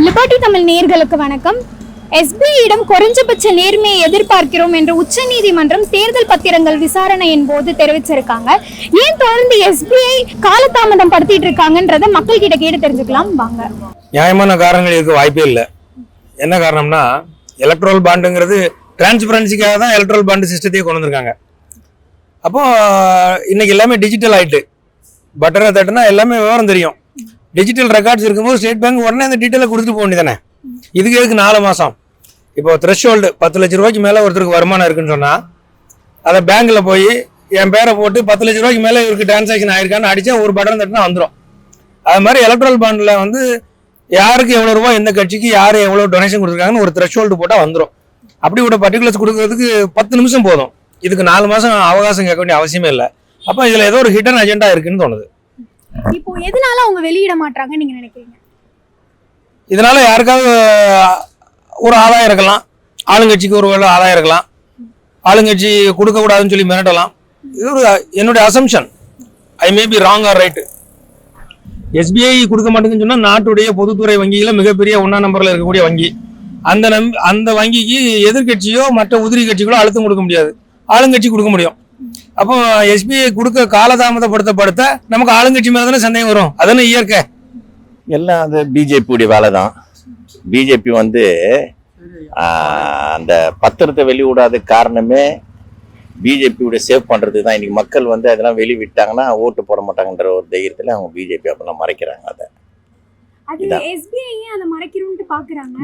Liberty Tamil நேர்களுக்கு வணக்கம். எஸ்பிஐயிடம் குறைஞ்சபட்ச நேர்மையை எதிர்பார்க்கிறோம் என்று உச்சநீதிமன்றம் தேர்தல் பத்திரங்கள் விசாரணையின் போது தெரிவிச்சிருக்காங்க. ஏன் தொடர்ந்து எஸ்பிஐ காலதாமதம் படுத்திட்டு இருக்காங்கன்றத மக்கள் கிட்ட கேட்டு தெரிஞ்சுக்கலாம். வாங்க. நியாயமான காரணங்கள் இருக்க வாய்ப்பே இல்லை. என்ன காரணம்னா எலக்ட்ரல் பாண்டுங்கிறது டிரான்ஸ்பரன்சிக்காக தான் எலக்ட்ரல் பாண்டு சிஸ்டத்தையே கொண்டு வந்திருக்காங்க. அப்போ இன்னைக்கு எல்லாமே டிஜிட்டல் ஆயிட்டு. பட்டரை தட்டுனா எல்லாமே விவரம் தெரியும். டிஜிட்டல் ரெக்கார்ட்ஸ் இருக்கும்போது ஸ்டேட் பேங்க் உடனே அந்த டீட்டெயிலை கொடுத்துட்டு போக வேண்டியதானே இதுக்கு எதுக்கு நாலு மாதம் இப்போ த்ரெஷ்ஹோல்டு பத்து லட்ச ரூபாய்க்கு மேலே ஒருத்தருக்கு வருமானம் இருக்குன்னு சொன்னால் அதை பேங்க்கில் போய் என் பேரை போட்டு பத்து லட்ச ரூபாய்க்கு மேலே இவருக்கு டிரான்சாக்ஷன் ஆயிருக்கான்னு அடித்தா ஒரு பட்டன் தட்டினா வந்துடும் அது மாதிரி எலக்ட்ரல் பாண்டில் வந்து யாருக்கு எவ்வளோ ரூபாய் எந்த கட்சிக்கு யார் எவ்வளோ டொனேஷன் கொடுத்துருக்காங்கன்னு ஒரு த்ரெஷ்ஹோல்டு போட்டால் வந்துடும் அப்படி ஒரு பர்டிகுலர்ஸ் கொடுக்கறதுக்கு பத்து நிமிஷம் போதும். இதுக்கு நாலு மாதம் அவகாசம் கேட்க வேண்டிய அவசியமே இல்லை. அப்போ இதில் ஏதோ ஒரு ஹிடன் அஜெண்டா இருக்குன்னு தோணுது. இப்போ எதனால அவங்க வெளியிட மாட்டாங்கன்னு நீங்க நினைக்கிறீங்க? இதனால யாருக்காவது ஒரு ஆதாயம் இருக்கலாம். ஆளுங்கட்சிக்கு ஒரு வேலை ஆதாயம் இருக்கலாம். ஆளுங்கட்சி கொடுக்கக்கூடாதுன்னு சொல்லி மிரட்டலாம். இது ஒரு என்னுடைய assumption I may be wrong or right SBI கொடுக்க மாட்டேங்குன்னு சொன்னா நாட்டுடைய பொதுத்துறை வங்கியில் மிகப்பெரிய ஒன்னா நம்பர்ல இருக்கக்கூடிய வங்கி. அந்த நம் அந்த வங்கிக்கு எதிர்க்கட்சியோ மற்ற உதிரி கட்சிகளோ அழுத்தம் கொடுக்க முடியாது. ஆளுங்கட்சி கொடுக்க முடியும். அப்போ எஸ்பிஐ கொடுக்க காலதாமதப்படுத்தப்படுத்த நமக்கு ஆளுங்கட்சி மேல தானே சந்தேகம் வரும். அதானே இயற்கை? எல்லாம் அது பிஜேபியுடைய வேலை தான் பிஜேபி வந்து அந்த பத்திரத்தை வெளிவிடாத காரணமே பிஜேபியோட சேவ் பண்ணுறது தான் இன்னைக்கு மக்கள் வந்து அதெல்லாம் வெளி விட்டாங்கன்னா ஓட்டு போட மாட்டாங்கன்ற ஒரு தைரியத்தில் அவங்க பிஜேபி அப்பெல்லாம் மறைக்கிறாங்க அதை.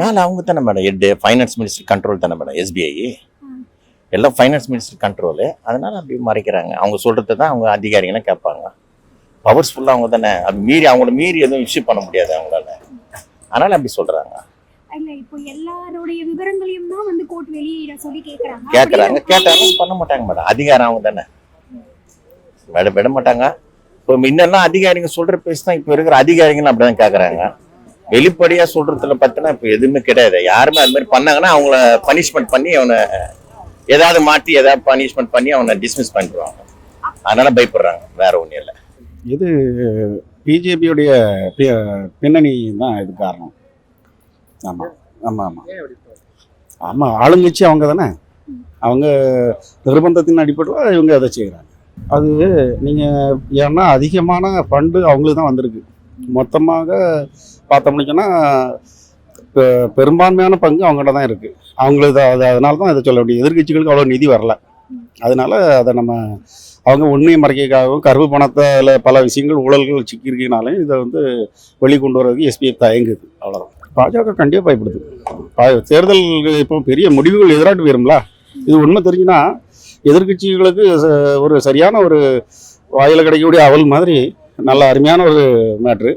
மேலே அவங்க தானே madam head finance minister control தானே மேடம் எஸ்பிஐ எல்லாம் ஃபைனான்ஸ் மினிஸ்டர் கண்ட்ரோலு அதனால அப்படி மறைக்கிறாங்க. அவங்க சொல்கிறது தான் அவங்க அதிகாரிங்களாம் கேட்பாங்க. பவர்ஸ்ஃபுல்லாக அவங்க தானே. அது மீறி அவங்கள மீறி எதுவும் இஷ்யூ பண்ண முடியாது அவங்களால. அதனால அப்படி சொல்கிறாங்க கேட்குறாங்க கேட்டாலும் பண்ண மாட்டாங்க மேடம். அதிகாரம் அவங்க தானே. விட விட மாட்டாங்க. இப்போ முன்னெல்லாம் அதிகாரிங்க சொல்கிற பேசி தான் இப்போ இருக்கிற அதிகாரிங்களும் அப்படி தான் கேட்குறாங்க வெளிப்படையாக சொல்கிறதுல பார்த்தோன்னா இப்போ எதுவுமே கிடையாது. யாருமே அது மாதிரி பண்ணாங்கன்னா அவங்கள பனிஷ்மெண்ட் பண்ணி அவனை ஏதாவது மாற்றி ஏதாவது பனிஷ்மெண்ட் பண்ணி அவனை டிஸ்மிஸ் பண்ணிடுவாங்க. அதனால பயப்படுறாங்க. வேற ஒன்றும் இல்லை. இது பிஜேபியுடைய பின்னணி தான் இது காரணம். ஆமாம் ஆமாம் ஆமாம் ஆமாம் ஆளுங்கட்சி அவங்க தானே. அவங்க நிர்பந்தத்தின் அடிப்படையில் இவங்க அதை செய்கிறாங்க அது நீங்கள் ஏன்னா அதிகமான ஃபண்டு அவங்களுக்கு தான் வந்திருக்கு. மொத்தமாக பார்த்தோம்னுச்சுன்னா பெ- பெரும்பான்மையான பங்கு அவங்கள்ட்ட தான் இருக்குது அவங்களுக்கு அது அதனால தான் இதை சொல்ல முடியும். எதிர்கட்சிகளுக்கு அவ்வளோ நிதி வரல. அதனால அதை நம்ம அவங்க உண்மையை மறைக்கிறதுக்காகவும் கருப்பு பணத்தில் பல விஷயங்கள் ஊழல்கள் சிக்கியிருக்கனாலும் இதை வந்து வெளி கொண்டு வர்றதுக்கு எஸ்பிஐ தயங்குது. அவ்வளோதான் பாஜக கண்டிப்பாக பயப்படுது. பா- தேர்தல் இப்போ பெரிய முடிவுகள் எதிராட்டு போயிரும்ல. இது உண்மை தெரிஞ்சுன்னா எதிர்க்கட்சிகளுக்கு ச- ஒரு சரியான ஒரு வாயில் கிடைக்கக்கூடிய அவல் மாதிரி நல்ல அருமையான ஒரு மேட்ரு.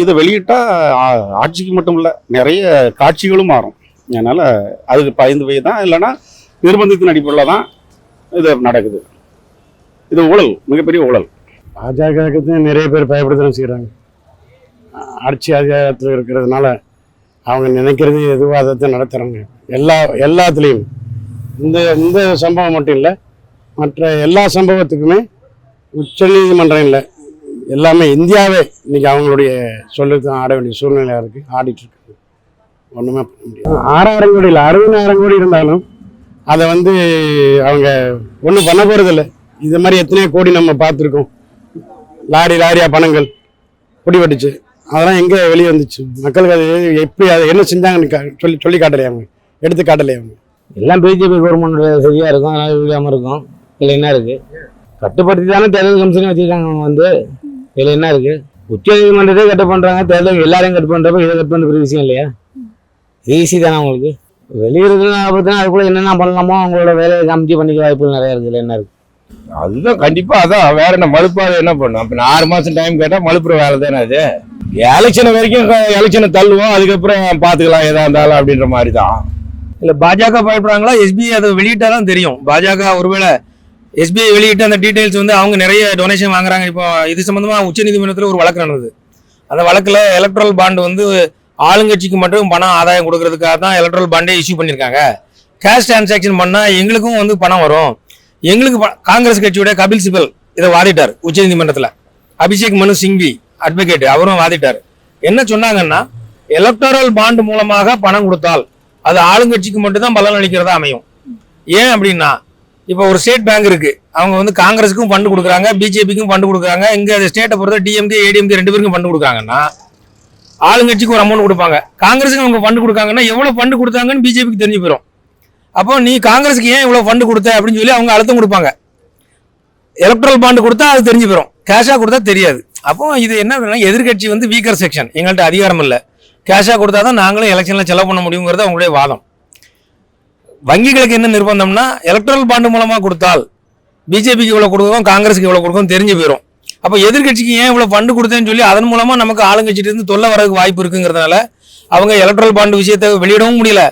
இதை வெளியிட்டால் ஆட்சிக்கு மட்டும் இல்லை நிறைய காட்சிகளும் மாறும். அதனால் அதுக்கு பயந்து போய் தான் இல்லைன்னா நிர்பந்தத்தின் அடிப்படையில் தான் இது நடக்குது. இது ஊழல் மிகப்பெரிய ஊழல். பாஜகவுக்கு நிறைய பேர் பயப்படுத்தணும் செய்கிறாங்க ஆட்சி அதிகாரத்தில் இருக்கிறதுனால அவங்க நினைக்கிறது எதுவோ அதை நடத்துகிறாங்க எல்லா எல்லாத்துலேயும். இந்த இந்த சம்பவம் மட்டும் இல்லை மற்ற எல்லா சம்பவத்துக்குமே உச்சநீதிமன்றம் இல்லை. எல்லாமே இந்தியாவே இன்னைக்கு அவங்களுடைய சொல்லுக்கு ஆட வேண்டிய சூழ்நிலையாக இருக்குது ஆடிட்டு இருக்கு. ஒன்றுமே பண்ண முடியாது. ஆறாயிரம் கோடி இல்லை அறுபதாயிரம் கோடி இருந்தாலும் அதை வந்து அவங்க ஒன்றும் பண்ண போகிறதில்ல இது மாதிரி எத்தனையோ கோடி நம்ம பார்த்துருக்கோம். லாரி லாரியாக பணங்கள் பிடிபட்டுச்சு அதெல்லாம் எங்கே வெளியே வந்துச்சு? மக்களுக்கு அது எப்படி அதை என்ன செஞ்சாங்கன்னு சொல்லி சொல்லி காட்டலையே அவங்க? எடுத்து காட்டலையே அவங்க? எல்லாம் பிஜேபி கவர்மெண்ட் சரியாக இருக்கும் அதனால் இல்லாமல் இருக்கும். இல்லை என்ன இருக்குது கட்டுப்படுத்தி தானே தேர்தல் கமிஷனே வச்சிருக்காங்க அவங்க வந்து. இதுல என்ன இருக்கு? உச்ச நீதிமன்றத்தை கட்டு பண்றாங்க தேர்தல் எல்லாரையும் கட் பண்றப்ப இதை கட் பெரிய விஷயம் இல்லையா? ஈஸி தானே அவங்களுக்கு வெளியிறதுல ஆபத்துனா அதுக்குள்ள என்னென்ன பண்ணலாமோ அவங்களோட வேலையை காமிச்சு பண்ணிக்க வாய்ப்புகள் நிறைய இருக்கு இதுல என்ன இருக்கு? அதுதான் கண்டிப்பா அதான். வேற என்ன மலுப்பாத என்ன பண்ணும் அப்ப நான் ஆறு மாசம் டைம் கேட்டா மலுப்புற வேலை தானே அது? எலெக்ஷன் வரைக்கும் எலெக்ஷனை தள்ளுவோம் அதுக்கப்புறம் பாத்துக்கலாம் எதா இருந்தாலும் அப்படின்ற மாதிரி தான் இல்ல பாஜக பயப்படுறாங்களா? எஸ்பிஐ அதை வெளியிட்டாதான் தெரியும். பாஜக ஒருவேளை எஸ்பிஐ வெளியிட்ட அந்த டீடைல்ஸ் வந்து அவங்க நிறைய டொனேஷன் வாங்குறாங்க. இப்போ இது சம்மந்தமாக உச்சநீதிமன்றத்தில் ஒரு வழக்கு நடந்தது. அந்த வழக்கில் எலக்ட்ரல் பாண்ட் வந்து ஆளுங்கட்சிக்கு மட்டும் பணம் ஆதாயம் கொடுக்கறதுக்காக தான் எலக்ட்ரல் பாண்டே இஷ்யூ பண்ணியிருக்காங்க. கேஷ் டிரான்சாக்ஷன் பண்ணால் எங்களுக்கும் வந்து பணம் வரும். எங்களுக்கு காங்கிரஸ் கட்சியோட கபில் சிபல் இதை வாதிட்டார் உச்சநீதிமன்றத்தில் அபிஷேக் மனு சிங்வி அட்வொகேட் அவரும் வாதிட்டார். என்ன சொன்னாங்கன்னா எலக்டோரல் பாண்ட் மூலமாக பணம் கொடுத்தால் அது ஆளுங்கட்சிக்கு மட்டும்தான் பலன் அளிக்கிறதா அமையும். ஏன் அப்படின்னா இப்போ ஒரு ஸ்டேட் பேங்க் இருக்கு. அவங்க வந்து காங்கிரஸுக்கும் ஃபண்டு கொடுக்குறாங்க பிஜேபிக்கும் ஃபண்டு கொடுக்குறாங்க. இங்கே ஸ்டேட்டை பொறுத்த டிஎம்கே ஏடிஎம்கே ரெண்டு பேருக்கும் ஃபண்டு கொடுக்காங்கன்னா ஆளுங்கட்சிக்கு ஒரு அமௌண்ட் கொடுப்பாங்க. காங்கிரஸுக்கு அவங்க ஃபண்டு கொடுக்காங்கன்னா எவ்வளோ ஃபண்டு கொடுத்தாங்கன்னு பிஜேபிக்கு தெரிஞ்சு போயிடும் அப்போ நீ காங்கிரஸுக்கு ஏன் இவ்வளோ ஃபண்டு கொடுத்த அப்படின்னு சொல்லி அவங்க அழுத்தம் கொடுப்பாங்க. எலக்ட்ரல் பாண்டு கொடுத்தா அது தெரிஞ்சு போயிடும் கேஷாக கொடுத்தா தெரியாது. அப்போ இது என்ன அப்படின்னா எதிர்க்கட்சி வந்து வீக்கர் செக்ஷன் எங்கள்கிட்ட அதிகாரம் இல்லை. கேஷாக கொடுத்தா தான் நாங்களும் எலெக்ஷனில் செலவு பண்ண முடியுங்கிறது அவங்களுடைய வாதம். வங்கிகளுக்கு என்ன நிர்பந்தம்னா எலக்ட்ரல் பாண்டு மூலமாக கொடுத்தால் பிஜேபிக்கு இவ்வளோ கொடுக்கும் காங்கிரஸுக்கு இவ்வளோ கொடுக்கும் தெரிஞ்சு போயிடும் அப்போ எதிர்க்கட்சிக்கு ஏன் இவ்வளோ ஃபண்டு கொடுத்தேன்னு சொல்லி அதன் மூலமாக நமக்கு ஆளுங்கட்சிட்டு இருந்து தொல்லை வரதுக்கு வாய்ப்பு இருக்குங்கிறதுனால அவங்க எலக்ட்ரல் பாண்டு விஷயத்தை வெளியிடவும் முடியல.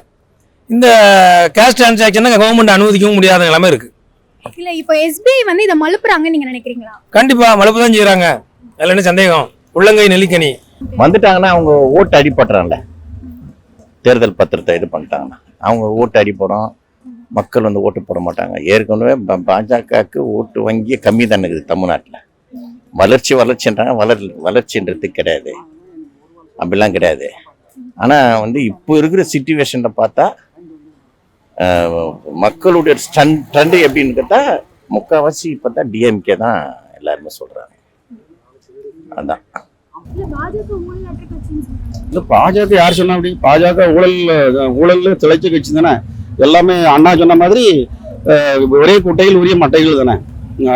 இந்த கேஷ் டிரான்சாக்ஷனை கவர்மெண்ட் அனுமதிக்கவும் முடியாத நிலைமை இருக்கு. இல்ல இப்போ எஸ்பிஐ வந்து இதை மலுப்புறாங்கன்னு நீங்க நினைக்கிறீங்களா? கண்டிப்பா மலுப்பு தான் செய்யறாங்க அதுல என்ன சந்தேகம்? உள்ளங்கை நெல்லிக்கனி. வந்துட்டாங்கன்னா அவங்க ஓட்டு அடிபடுறாங்கல்ல தேர்தல் பத்திரத்தை இது பண்ணிட்டாங்கன்னா. அவங்க ஓட்டு அடிப்படும். மக்கள் வந்து ஓட்டு போட மாட்டாங்க. ஏற்கனவே ப- பாஜகவுக்கு ஓட்டு வங்கியே கம்மி தானே இருக்குது தமிழ்நாட்டில். வளர்ச்சி வளர்ச்சின்றாங்க. வளர் வளர்ச்சின்றது கிடையாது. அப்படிலாம் கிடையாது. ஆனால் வந்து இப்போ இருக்கிற சுச்சுவேஷனில் பார்த்தா மக்களுடைய ஸ்டன் ட்ரெண்டு எப்படின்னு கேட்டால் முக்கால்வாசி இப்போ தான் டிஎம்கே தான் எல்லாருமே சொல்கிறாங்க அதான். பாஜக இல்லை பாஜக யார் சொன்னா அப்படி? பாஜக ஊழல் ஊழல் திளைச்ச கட்சி தானே. எல்லாமே அண்ணா சொன்ன மாதிரி ஒரே குட்டையில் உரிய மட்டைகள் தானே.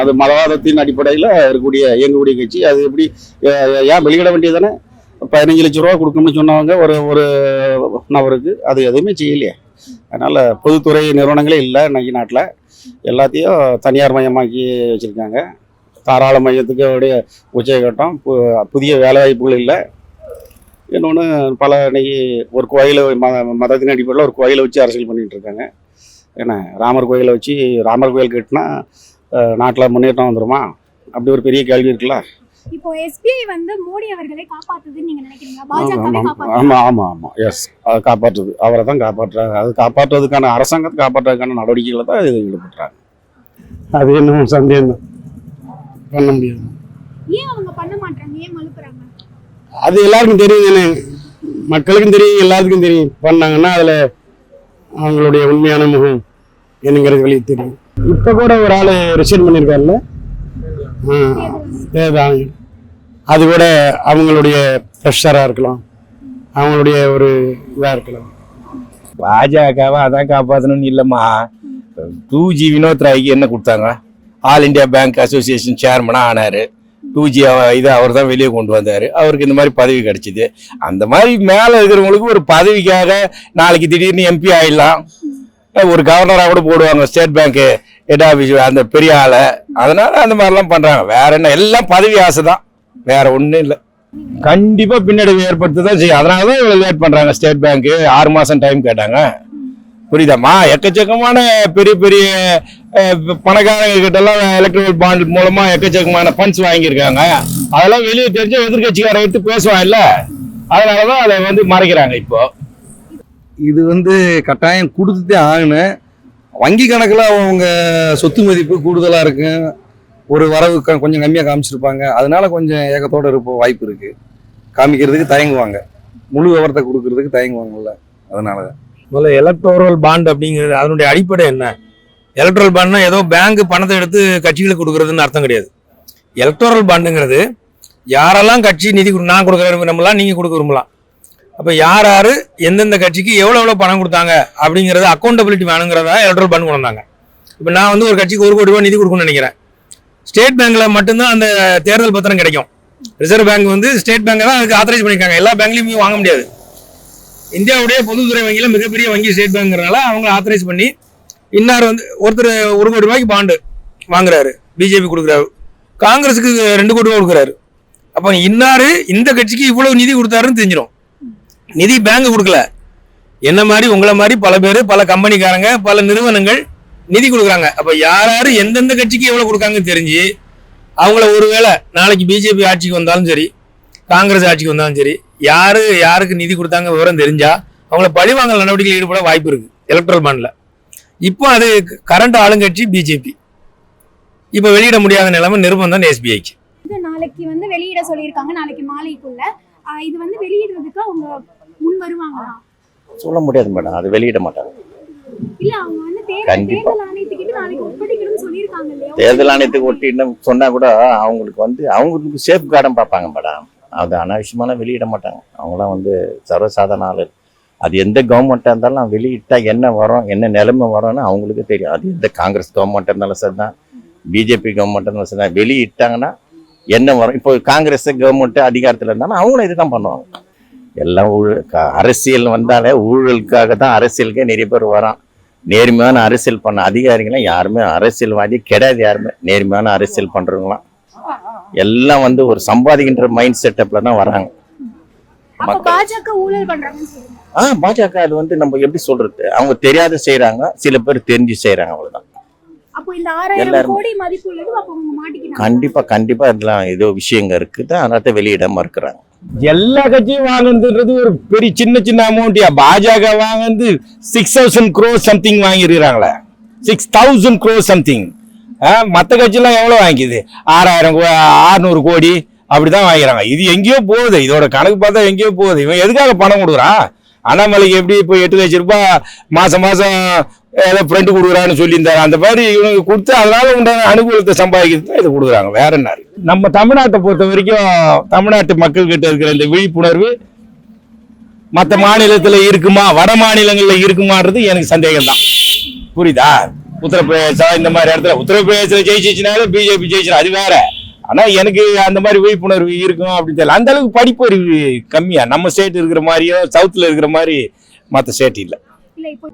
அது மதவாதத்தின் அடிப்படையில் இருக்கக்கூடிய இயங்கக்கூடிய கட்சி. அது எப்படி ஏன் வெளியிட வேண்டியது தானே? பதினஞ்சு லட்ச ரூபா கொடுக்கணும்னு சொன்னவங்க ஒரு ஒரு நபருக்கு அது எதுவுமே செய்யலையே. அதனால் பொதுத்துறை நிறுவனங்களே இல்லை இன்னைக்கு நாட்டில். எல்லாத்தையும் தனியார் மயமாக்கி வச்சுருக்காங்க. தாராள மையத்துக்கு உடைய உச்சகட்டம் பு- புதிய வேலைவாய்ப்புகள் இல்லை. இன்னொன்று பல இன்னைக்கு ஒரு கோயிலை மத மதத்தின் அடிப்படையில் ஒரு கோயிலை வச்சு அரசியல் பண்ணிட்டு இருக்காங்க. என்ன ராமர் கோயிலை வச்சு ராமர் கோயில் கட்டினா நாட்டில் முன்னேற்றம் வந்துருமா? அப்படி ஒரு பெரிய கேள்வி இருக்குல்ல. இப்போ எஸ்பிஐ வந்து மோடி அவர்களை காப்பாத்துதுன்னு நீங்க நினைக்கிறீங்களா? பாஜகவை ஆமாம் காப்பாத்து ஆமாம் ஆமாம் ஆமாம் எஸ் அதை காப்பாற்றுது. அவரை தான் காப்பாற்றுறாங்க. அது காப்பாற்றுறதுக்கான அரசாங்கத்தை காப்பாற்றுறதுக்கான நடவடிக்கைகளை தான் இது ஈடுபட்டுறாங்க அது இன்னும் சந்தேகம் தான். பண்ண முடியாது. அது எல்லாருக்கும் தெரியும் தானே. மக்களுக்கும் தெரியும் எல்லாத்துக்கும் தெரியும். பண்ணாங்கன்னா அதில் அவங்களுடைய உண்மையான முகம் என்னங்கிறது வெளியே தெரியும். இப்போ கூட ஒரு ஆள் ரிசைன் பண்ணியிருக்காருல்ல தேர்தல் அது கூட அவங்களுடைய ப்ரெஷராக இருக்கலாம். அவங்களுடைய ஒரு இதாக இருக்கலாம். பாஜகவை அதான் காப்பாற்றணும்னு இல்லைம்மா. டூ ஜி வினோத் ராய்க்கு என்ன கொடுத்தாங்க? ஆல் இந்தியா பேங்க் அசோசியேஷன் சேர்மனாக ஆனார். டூஜி இது இதை அவர் தான் வெளியே கொண்டு வந்தார். அவருக்கு இந்த மாதிரி பதவி கிடைச்சிது. அந்த மாதிரி மேலே இருக்கிறவங்களுக்கு ஒரு பதவிக்காக நாளைக்கு திடீர்னு எம்பி ஆயிடலாம். ஒரு கவர்னராக கூட போடுவாங்க ஸ்டேட் பேங்க்கு ஹெட் ஆஃபீஸ் அந்த பெரிய ஆளை. அதனால் அந்த மாதிரிலாம் பண்ணுறாங்க வேற என்ன எல்லாம் பதவி ஆசை தான் வேற ஒன்றும் இல்லை. கண்டிப்பாக பின்னடைவு ஏற்படுத்த தான் செய்யும். அதனால தான் இவ்வளோ லேட் பண்ணுறாங்க ஸ்டேட் பேங்க்கு ஆறு மாதம் டைம் கேட்டாங்க. புரியுதாம்மா எக்கச்சக்கமான பெரிய பெரிய பணக்காரங்க கிட்ட எல்லாம் எலக்ட்ரிக்கல் பாண்ட் மூலமா எக்கச்சக்கமான ஃபண்ட்ஸ் வாங்கியிருக்காங்க. அதெல்லாம் வெளியே தெரிஞ்ச எதிர்கட்சிக்காரன் எடுத்து பேசுவான் இல்ல. அதனாலதான் அதை வந்து மறைக்கிறாங்க இப்போ. இது வந்து கட்டாயம் கொடுத்துட்டே ஆகணும். வங்கி கணக்கில் அவங்க சொத்து மதிப்பு கூடுதலாக இருக்கு. ஒரு வரவு க- கொஞ்சம் கம்மியாக காமிச்சிருப்பாங்க. அதனால கொஞ்சம் ஏக்கத்தோட இருப்ப வாய்ப்பு இருக்கு. காமிக்கிறதுக்கு தயங்குவாங்க. முழு விவரத்தை கொடுக்கறதுக்கு தயங்குவாங்கல்ல. அதனால தான் முதல்ல எலக்டோரல் பாண்ட் அப்படிங்கிறது அதனுடைய அடிப்படை என்ன? எலக்ட்ரல் பாண்ட்னா ஏதோ பேங்க் பணத்தை எடுத்து கட்சிகளுக்கு கொடுக்குறதுன்னு அர்த்தம் கிடையாது. எலக்ட்ரல் பாண்டுங்கிறது யாரெல்லாம் கட்சி நிதி கொடு- நான் கொடுக்குற விரும்பலாம் நீங்கள் கொடுக்க விரும்பலாம். அப்போ யார் யார் எந்தெந்த கட்சிக்கு எவ்வளோ எவ்வளோ பணம் கொடுத்தாங்க அப்படிங்கிறது அக்கௌண்டபிலிட்டி வேணுங்கிறதா எலக்ட்ரல் பாண்ட் கொண்டு வந்தாங்க இப்போ நான் வந்து ஒரு கட்சிக்கு ஒரு கோடி ரூபாய் நிதி கொடுக்கணும்னு நினைக்கிறேன். ஸ்டேட் பேங்க்கில் மட்டும்தான் அந்த தேர்தல் பத்திரம் கிடைக்கும். ரிசர்வ் பேங்க் வந்து ஸ்டேட் பேங்க் தான் அதுக்கு ஆத்தரைஸ் பண்ணியிருக்காங்க. எல்லா பேங்க்லையும் வாங்க முடியாது. இந்தியாவுடைய பொதுத்துறை வங்கியில் மிகப்பெரிய வங்கி ஸ்டேட் பேங்க்னால அவங்க ஆத்தரைஸ் பண்ணி இன்னார் வந்து ஒருத்தர் ஒரு கோடி ரூபாய்க்கு பாண்டு வாங்குறாரு பிஜேபி கொடுக்குறாரு காங்கிரஸுக்கு ரெண்டு கோடி ரூபாய் கொடுக்குறாரு. அப்போ இன்னாரு இந்த கட்சிக்கு இவ்வளவு நிதி கொடுத்தாருன்னு தெரிஞ்சிடும் நிதி பேங்க் கொடுக்கல. என்ன மாதிரி உங்களை மாதிரி பல பேர் பல கம்பெனிக்காரங்க பல நிறுவனங்கள் நிதி கொடுக்குறாங்க. அப்போ யார் யார் எந்தெந்த கட்சிக்கு எவ்வளோ கொடுக்காங்கன்னு தெரிஞ்சு அவங்கள ஒருவேளை நாளைக்கு பிஜேபி ஆட்சிக்கு வந்தாலும் சரி காங்கிரஸ் ஆட்சிக்கு வந்தாலும் சரி யாரு யாருக்கு நிதி கொடுத்தாங்க விவரம் தெரிஞ்சா அவங்கள பழிவாங்கல் நடவடிக்கையில் ஈடுபட வாய்ப்பு இருக்கு எலக்ட்ரல் பாண்டில் இப்போ அது கரண்ட் ஆளுங்கட்சி பிஜேபி இப்போ வெளியிட முடியாத நிலைமை நிர்பந்தம் எஸ்பிஐக்கு இது நாளைக்கு வந்து வெளியிட சொல்லியிருக்காங்க நாளைக்கு மாலைக்குள்ள. இது வந்து வெளியிடுறதுக்கு அவங்க முன் வருவாங்களா? சொல்ல முடியாது மேடம் அது வெளியிட மாட்டாங்க. இல்ல அவங்க வந்து தேர்தல் கண்டிப்பா. தேர்தல் ஆணையத்துக்கிட்ட நாளைக்கு ஒப்படைக்கணும்னு சொல்லியிருக்காங்க இல்லையா? தேர்தல் ஆணையத்துக்கு ஒட்டி இன்னும் சொன்னா கூட அவங்களுக்கு வந்து அவங்களுக்கு சேஃப் கார்டன் பார்ப்பாங்க மேடம். அது அனாவசியமான வெளியிட மாட்டாங்க. அவங்களாம் வந்து சர்வசாதாரண ஆளு. அது எந்த கவர்மெண்ட்டாக இருந்தாலும் வெளியிட்டால் என்ன வரும் என்ன நிலைமை வரும்னு அவங்களுக்கு தெரியும். அது எந்த காங்கிரஸ் கவர்மெண்ட்டாக இருந்தாலும் சரி தான் பிஜேபி கவர்மெண்ட்டாக இருந்தாலும் சரி தான் வெளியிட்டாங்கன்னா என்ன வரும்? இப்போ காங்கிரஸ் கவர்மெண்ட்டு அதிகாரத்தில் இருந்தாலும் அவங்களும் இதுதான் பண்ணுவாங்க. எல்லாம் ஊழல் க- அரசியல் வந்தாலே ஊழலுக்காக தான் அரசியலுக்கே நிறைய பேர் வரான். நேர்மையான அரசியல் பண்ண அதிகாரிகளாம் யாருமே அரசியல்வாதி கிடையாது யாருமே. நேர்மையான அரசியல் பண்ணுறவங்களாம் எல்லாம் வந்து ஒரு சம்பாதிக்கின்ற மைண்ட் செட்டப்பில் தான் வராங்க. பாஜக ஊழல் பண்றாங்கன்னு சொல்லுங்க. ஆ பாஜக அது வந்து நம்ம எப்படி சொல்றது? அவங்க தெரியாத செய்றாங்க சில பேர் தெரிஞ்சு செய்றாங்க அவ்வளவுதான். கண்டிப்பா கண்டிப்பா இதெல்லாம் ஏதோ விஷயங்க இருக்குது அதனால வெளியிட மறுக்கிறாங்க. எல்லா கட்சியும் வாங்குன்றது ஒரு பெரிய சின்ன சின்ன அமௌண்ட்டியா பாஜக வாங்குறது சிக்ஸ் தௌசண்ட் க்ரோ சம்திங் வாங்கியிருக்கிறாங்களே. சிக்ஸ் தௌசண்ட் க்ரோ சம்திங் மற்ற கட்சியெல்லாம் எவ்வளோ வாங்கிக்குது? ஆறாயிரம் கோ ஆறுநூறு கோடி. அப்படிதான் வாங்கிறாங்க இது எங்கேயோ போகுது. இதோட கணக்கு பார்த்தா எங்கேயோ போகுது. இவன் எதுக்காக பணம் கொடுக்குறான் அண்ணாமலைக்கு எப்படி இப்போ எட்டு லட்ச ரூபாய் மாசம் மாசம் ஏதோ ஃப்ரெண்டு கொடுக்குறான்னு சொல்லியிருந்தாரு. அந்த மாதிரி இவங்க கொடுத்து அதனால உண்டான அனுகூலத்தை சம்பாதிக்கிறது தான் இதை கொடுக்குறாங்க. வேற என்ன நம்ம தமிழ்நாட்டை பொறுத்த வரைக்கும் தமிழ்நாட்டு மக்கள் கிட்ட இருக்கிற இந்த விழிப்புணர்வு மற்ற மாநிலத்தில் இருக்குமா வட மாநிலங்களில் இருக்குமான்றது எனக்கு சந்தேகம் தான் புரியுதா? உத்தரப்பிரதேசா இந்த மாதிரி இடத்துல உத்தரப்பிரதேசத்தில் ஜெயிச்சிச்சுனாலும் பிஜேபி ஜெயிச்சிடும் அது வேற. ஆனா எனக்கு அந்த மாதிரி விழிப்புணர்வு இருக்கும் அப்படின்னு தெரியல. அந்த அளவுக்கு படிப்பறிவு கம்மியா. நம்ம ஸ்டேட் இருக்கிற மாதிரியோ சவுத்துல இருக்கிற மாதிரி மற்ற ஸ்டேட் இல்லை இப்போ